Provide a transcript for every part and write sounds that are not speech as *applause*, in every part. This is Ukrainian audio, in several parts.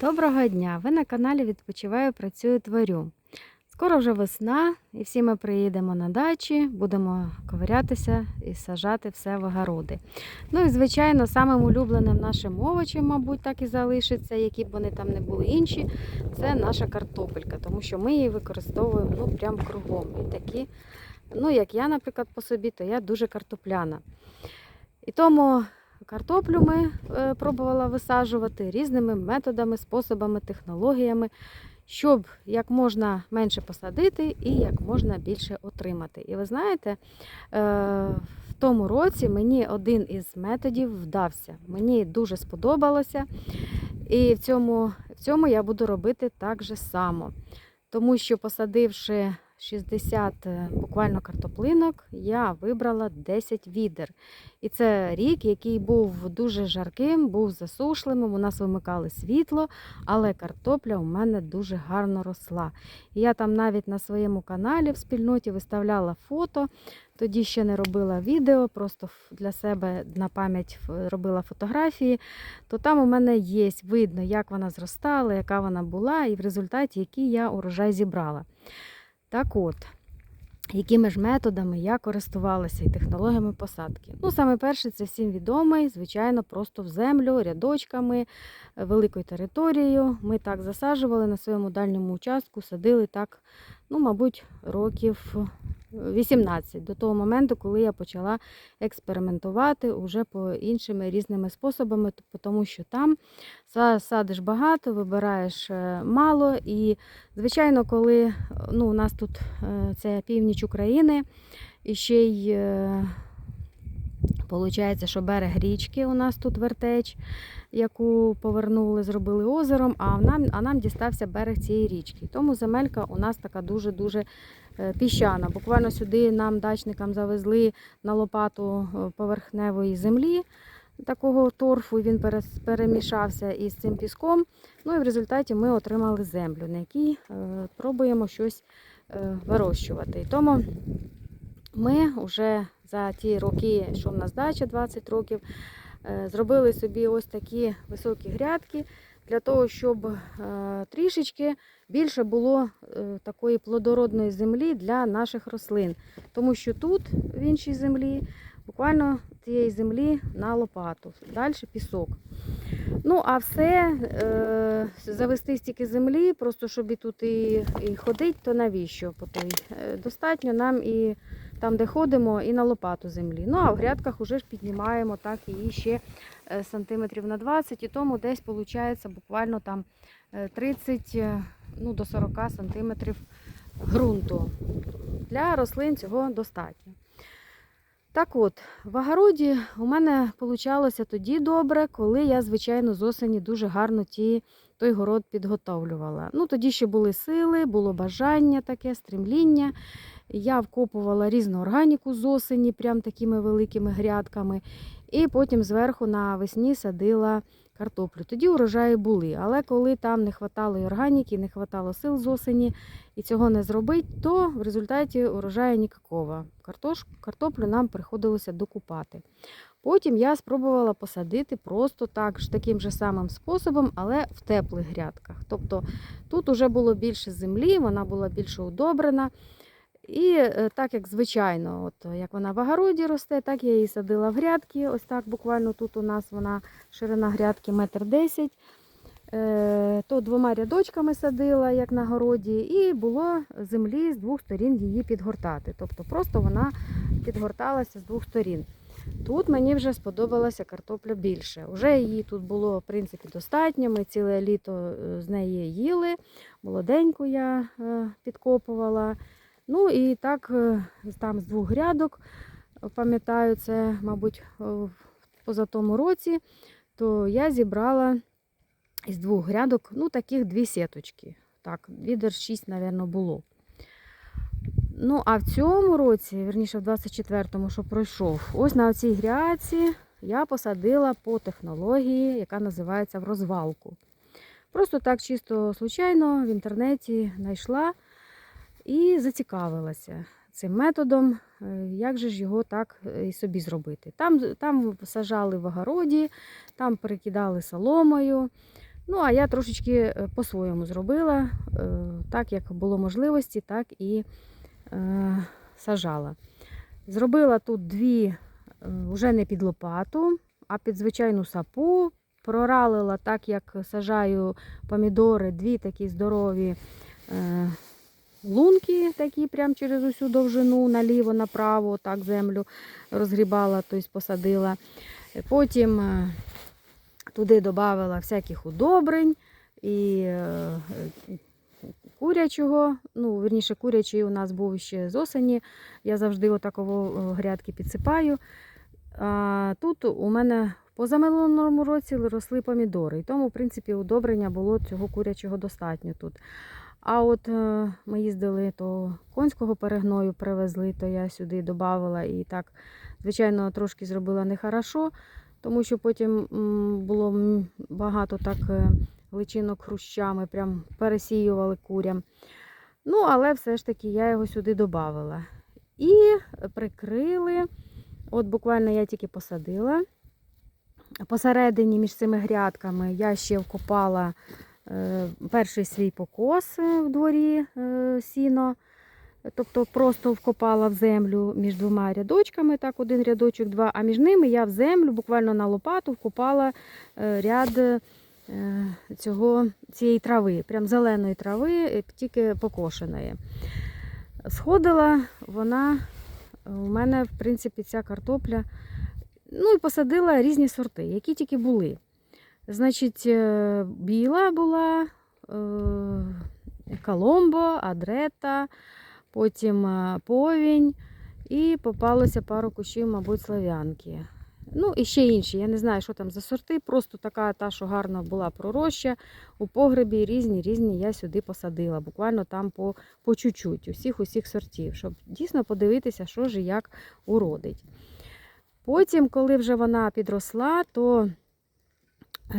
Доброго дня! Ви на каналі Відпочиваю, працюю, творю. Скоро вже весна, і всі ми приїдемо на дачі, будемо ковирятися і сажати все в огороди. Ну і, звичайно, самим улюбленим нашим овочем, мабуть, так і залишиться, які б вони там не були інші, це наша картопелька, тому що ми її використовуємо ну, прям кругом. І такі, ну, як я, наприклад, по собі, то я дуже картопляна. І тому Картоплю ми е, пробувала висаджувати різними методами, способами, технологіями, щоб як можна менше посадити і як можна більше отримати. І ви знаєте, е, в тому році мені один із методів вдався. Мені дуже сподобалося. І в цьому, в цьому я буду робити так же само. Тому що посадивши 60 е, буквально картоплинок, я вибрала 10 відер. І це рік, який був дуже жарким, був засушливим. У нас вимикали світло, але картопля у мене дуже гарно росла. І я там навіть на своєму каналі в спільноті виставляла фото. Тоді ще не робила відео, просто для себе на пам'ять робила фотографії. То там у мене є видно, як вона зростала, яка вона була, і в результаті який я урожай зібрала. Так от, якими ж методами я користувалася і технологіями посадки. Ну, саме перше, це всім відомий, звичайно, просто в землю, рядочками, е, великою територією. Ми так засаджували на своєму дальньому участку, садили так, ну, мабуть, років 18 до того моменту, коли я почала експериментувати уже по іншими різними способами, тому що там садиш багато, вибираєш е, мало. І, звичайно, коли ну, у нас тут е, це північ України, і ще й виходить, що берег річки у нас тут вертеч, яку повернули, зробили озером, а нам, а нам дістався берег цієї річки. Тому земелька у нас така дуже-дуже Е, піщана. Буквально сюди нам дачникам завезли на лопату е, поверхневої землі. Такого торфу він перемішався із цим піском. Ну і в результаті ми отримали землю, на якій е, пробуємо щось вирощувати. Тому ми вже за ті роки, що в нас дача 20 років, зробили собі ось такі високі грядки для того, щоб е, трішечки більше було е, такої плодородної землі для наших рослин. Тому що тут, в іншій землі, буквально цієї землі на лопату, далі пісок. Ну, а все, е, завести стільки землі, просто щоб і тут і, і ходити, то навіщо? Достатньо нам і там, де ходимо, і на лопату землі. Ну, а в грядках вже ж піднімаємо так її ще Е, сантиметрів на 20, і тому десь виходить буквально там 30 е, е, ну, до 40 сантиметрів ґрунту. Для рослин цього достатньо. Так от, в огороді у мене вийшло тоді добре, коли я, звичайно, з осені дуже гарно ті, той город підготовлювала. Ну, Тоді ще були сили, було бажання таке, стремління. Я вкопувала різну органіку з осені, прям такими великими грядками. І потім зверху на весні садила картоплю. Тоді урожаї були. Але коли там не вистачало органіки, не вистачало сил з осені і цього не зробити, то в результаті урожаю ніякого. Картош, картоплю нам приходилося докупати. Потім я спробувала посадити просто так таким же самим способом, але в теплих грядках. Тобто тут вже було більше землі, вона була більше удобрена. І е, так як звичайно, от як вона в огороді росте, так я її садила в грядки. Ось так буквально тут у нас вона ширина грядки метр десять. Е, то двома рядочками садила, як на городі, і було землі з двох сторін її підгортати. Тобто просто вона підгорталася з двох сторін. Тут мені вже сподобалася картопля більше. Уже її тут було в принципі, достатньо. Ми ціле літо е, з неї їли. Молоденьку я підкопувала. Ну і так, е, там з двох грядок, пам'ятаю, це, мабуть, поза тому році, то я зібрала із двох грядок, ну, таких дві сіточки. Так, відер 6, мабуть, було. Ну, а в цьому році, верніше, в 24-му, що пройшов, ось на цій грядці я посадила по технології, яка називається в розвалку. Просто так чисто случайно в інтернеті знайшла. І зацікавилася цим методом, е, як же ж його так е, і собі зробити. Там там сажали в огороді, там перекидали соломою. Ну, а я трошечки е, по-своєму зробила, так як було можливості, так і сажала. Зробила тут дві вже не під лопату, а під звичайну сапу. Проралила так, як сажаю помідори, дві такі здорові лунки, такі прямо через усю довжину, наліво, направо, так землю розгрібала, тобто посадила. Потім е, туди додавала всяких удобрень і е, курячого. Ну, верніше, курячий у нас був ще з осені. Я завжди отаково е, грядки підсипаю. А тут у мене в позаминулому році росли помідори. І тому, в принципі, удобрення було цього курячого достатньо тут. А от е, ми їздили, то конського перегною привезли, то я сюди додавала і так, звичайно, трошки зробила нехорошо, тому що потім було багато так е, личинок хрущами, прям пересіювали курям. Ну, але все ж таки я його сюди додавала. І прикрили. От буквально я тільки посадила. Посередині між цими грядками я ще вкопала перший свій покос е, в дворі е, сіно. Тобто просто вкопала в землю між двома рядочками, так, один рядочок, два, а між ними я в землю буквально на лопату вкопала е, ряд е, цього, цієї трави, прям зеленої трави, е, тільки покошеної. Сходила вона, у мене, в принципі, ця картопля. Ну і посадила різні сорти, які тільки були. Значить, е, біла була, е, коломбо, адрета, потім е, повінь і попалося пару кущів, мабуть, слав'янки. Ну і ще інші. Я не знаю, що там за сорти. Просто така та, що гарно була пророща. У погребі різні різні я сюди посадила. Буквально там по, по чуть-чуть, усіх усіх сортів, щоб дійсно подивитися, що ж і як уродить. Потім, коли вже вона підросла, то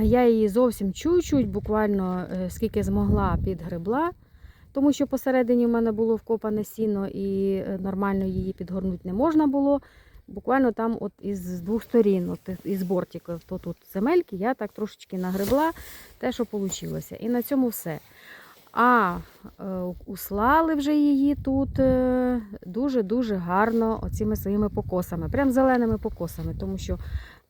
я її зовсім чуть-чуть, буквально е, скільки змогла, підгребла, тому що посередині в мене було вкопане сіно і е, нормально її підгорнути не можна було. Буквально там от із двох сторін, от із бортиків, то тут земельки, я так трошечки нагребла те, що вийшло. І на цьому все. А е, услали вже її тут дуже-дуже гарно оціми своїми покосами, прям зеленими покосами, тому що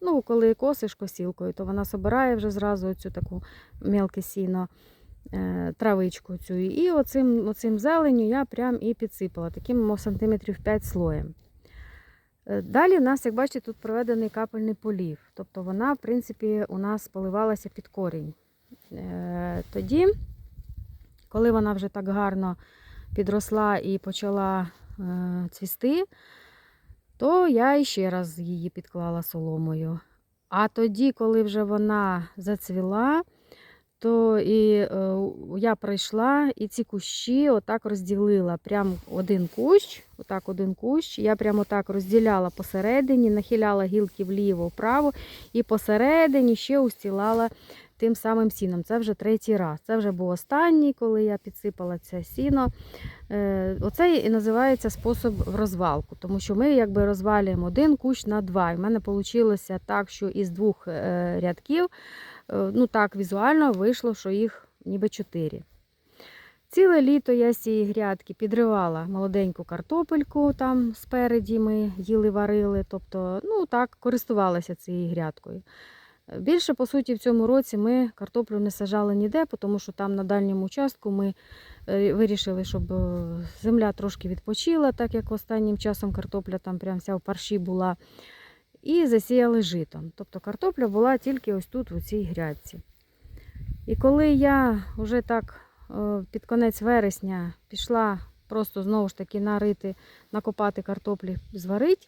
ну, коли косиш косілкою, то вона собирає вже зразу оцю таку мелке сіно, е, травичку цю. І оцим, оцим зеленю я прям і підсипала, таким сантиметрів 5 слоєм. Е, Далі у нас, як бачите, тут проведений капельний полів. Тобто вона, в принципі, у нас поливалася під корінь. Е, Тоді, коли вона вже так гарно підросла і почала цвісти, то я ще раз її підклала соломою. А тоді, коли вже вона зацвіла, то і е, я прийшла і ці кущі отак розділила. Прям один кущ, отак один кущ. Я прямо так розділяла посередині, нахиляла гілки вліво-вправо і посередині ще устілала тим самим сіном. Це вже третій раз. Це вже був останній, коли я підсипала це сіно. Е, Оце і називається спосіб в розвалку, тому що ми якби розвалюємо один кущ на два. І в мене вийшло так, що із двох е, рядків, е, ну так візуально вийшло, що їх ніби чотири. Ціле літо я з цієї грядки підривала молоденьку картопельку, там спереді ми їли варили, тобто ну так користувалася цією грядкою. Більше, по суті, в цьому році ми картоплю не сажали ніде, тому що там на дальньому участку ми е, вирішили, щоб е, земля трошки відпочила, так як останнім часом картопля там прям вся в парші була. І засіяли житом. Тобто картопля була тільки ось тут, у цій грядці. І коли я вже так е, під конець вересня пішла просто знову ж таки нарити, накопати картоплі, зварити,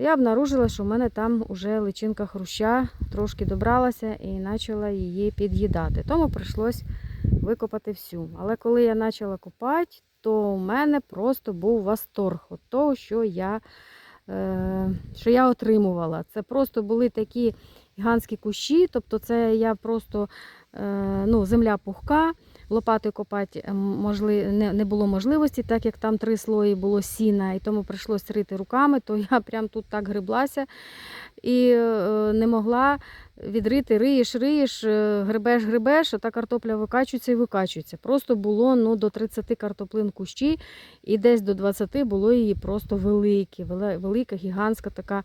я обнаружила, що в мене там вже личинка хруща трошки добралася і почала її під'їдати. Тому прийшлось викопати всю. Але коли я почала копати, то у мене просто був восторг від того, що я, е, що я отримувала. Це просто були такі гігантські кущі, тобто це я просто е, ну, земля пухка. Лопатою копати ем, можли, не, не було можливості, так як там три слої було сіна, і тому прийшлося рити руками, то я *laughs* прям тут так гриблася і е, не могла відрити, риєш, риєш, е, грибеш, грибеш, а та картопля викачується і викачується. Просто було ну, до 30 картоплин кущі, і десь до 20 було її просто великі, велика, гігантська така.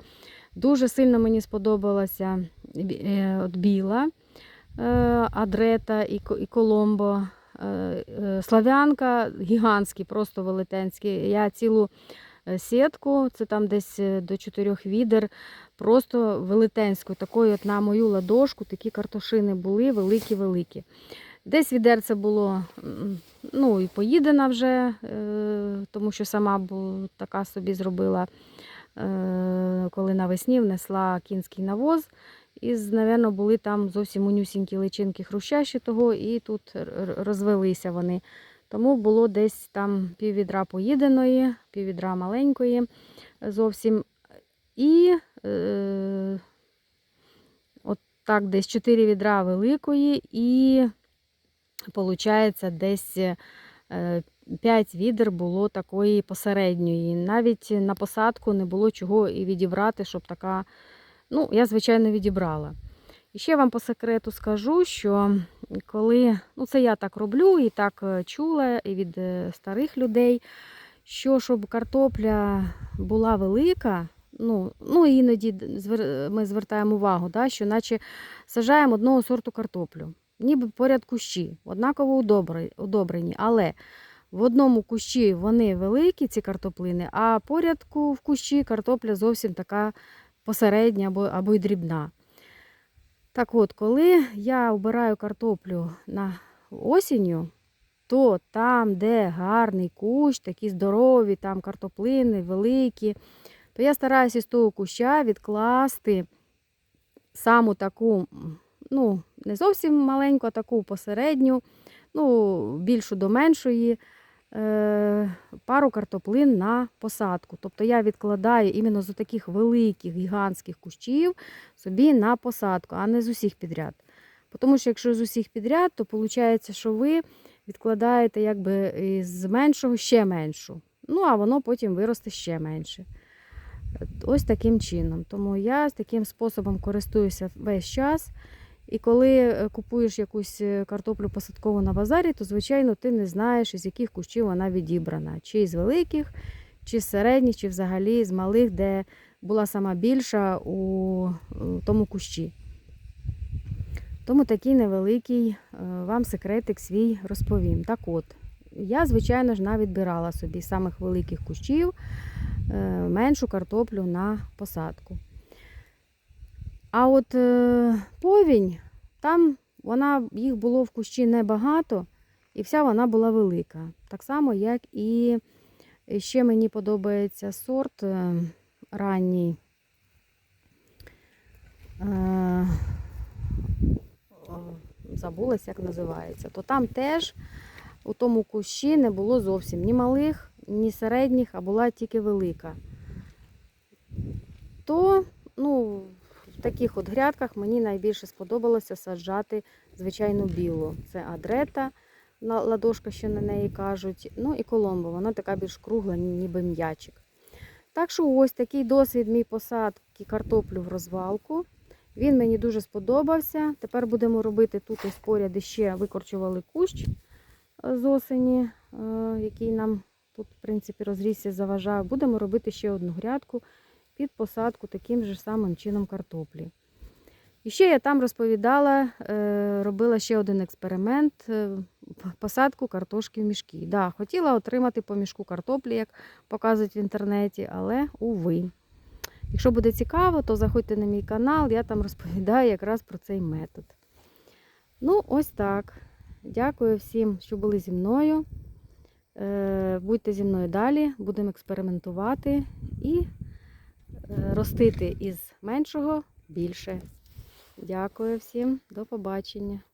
Дуже сильно мені сподобалася е, біла адрета і, коломбо. Е, е, Славянка гігантські, просто велетенські. Я цілу е, сітку, це там десь е, до чотирьох відер, просто велетенську, такою от на мою ладошку такі картошини були великі-великі. Десь відерце було ну, і поїдена вже, е, тому що сама така собі зробила, е, коли навесні внесла кінський навоз. І, напевно, були там зовсім унюсінькі личинки хрущащі того, і тут розвелися вони. Тому було десь там піввідра поїденої, піввідра маленької зовсім. І е, от так десь 4 відра великої, і виходить, десь 5 відер було такої посередньої. Навіть на посадку не було чого і відібрати, щоб така. Ну, я, звичайно, відібрала. І ще вам по секрету скажу, що коли, ну це я так роблю і так е, чула і від е, старих людей, що щоб картопля була велика, ну, ну іноді ми звертаємо увагу, да, що наче сажаємо одного сорту картоплю, ніби поряд кущі, однаково удобре- удобрені, але в одному кущі вони великі, ці картоплини, а поряд ку- в кущі картопля зовсім така посередня або, або й дрібна. Так от, коли я обираю картоплю на осінню, то там, де гарний кущ, такі здорові, там картоплини великі, то я стараюся з того куща відкласти саму таку, ну, не зовсім маленьку, а таку посередню, ну, більшу до меншої, пару картоплин на посадку. Тобто я відкладаю іменно з таких великих гігантських кущів собі на посадку, а не з усіх підряд. Тому що якщо з усіх підряд, то виходить, що ви відкладаєте якби з меншого ще меншу. Ну, а воно потім виросте ще менше. Ось таким чином. Тому я таким способом користуюся весь час. І коли е, купуєш якусь е, картоплю посадкову на базарі, то, звичайно, ти не знаєш, із яких кущів вона відібрана. Чи з великих, чи з середніх, чи взагалі з малих, де була сама більша у тому кущі. Тому такий невеликий е, вам секретик свій розповім. Так от, я, звичайно ж, навідбирала собі з самих великих кущів меншу картоплю на посадку. А от е, повінь, там вона, їх було в кущі небагато, і вся вона була велика. Так само, як і ще мені подобається сорт е, ранній. Е, забулась, як називається. То там теж у тому кущі не було зовсім ні малих, ні середніх, а була тільки велика. То, ну, таких от грядках мені найбільше сподобалося саджати звичайну білу. Це адрета, ладошка, що на неї кажуть. Ну і коломбо, вона така більш кругла, ніби м'ячик. Так що ось такий досвід мій посадки картоплю в розвалку. Він мені дуже сподобався. Тепер будемо робити тут ось поряд ще викорчували кущ е, з осені, е, який нам тут, в принципі, розрісся, заважав. Будемо робити ще одну грядку під посадку таким же самим чином картоплі. І ще я там розповідала, е, робила ще один експеримент е, посадку картошки в мішки. Да, хотіла отримати по мішку картоплі, як показують в інтернеті, але уви. Якщо буде цікаво, то заходьте на мій канал, я там розповідаю якраз про цей метод. Ну, ось так. Дякую всім, що були зі мною. Е, Будьте зі мною далі, будемо експериментувати і ростити із меншого більше. Дякую всім, до побачення.